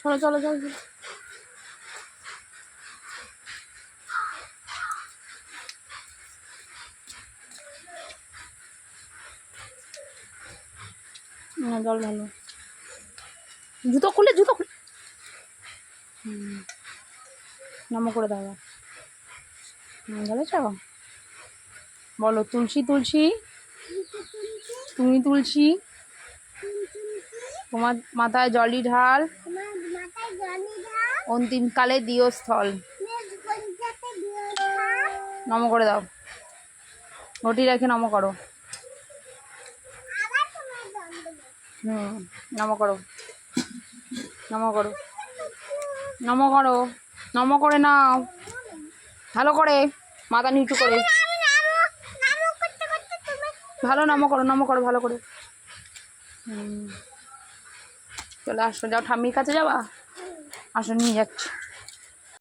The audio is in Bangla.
চলো চলো চলো। না জল ভালো। জুতো খুলে জুতো খুলে। নম করে দাও হুম বলেছ বলো, তুলসী তুলসী। তুমি তুলসী। তোমার মাথায় জলি ঢাল তোমার মাথায় জনি দাও অন্তিমকালে দিও স্থল। নম করে দাও। ঘটি রেখে নম করো। হুম, নম করো। নম করো। নম করো। নম করে নাও। ভালো করে। মাথা নিচু করে। ভালো নম করো নম করো, ভালো করে। চলে আসো। যাও ঠাম্মির কাছে যাবা? аж ніяк.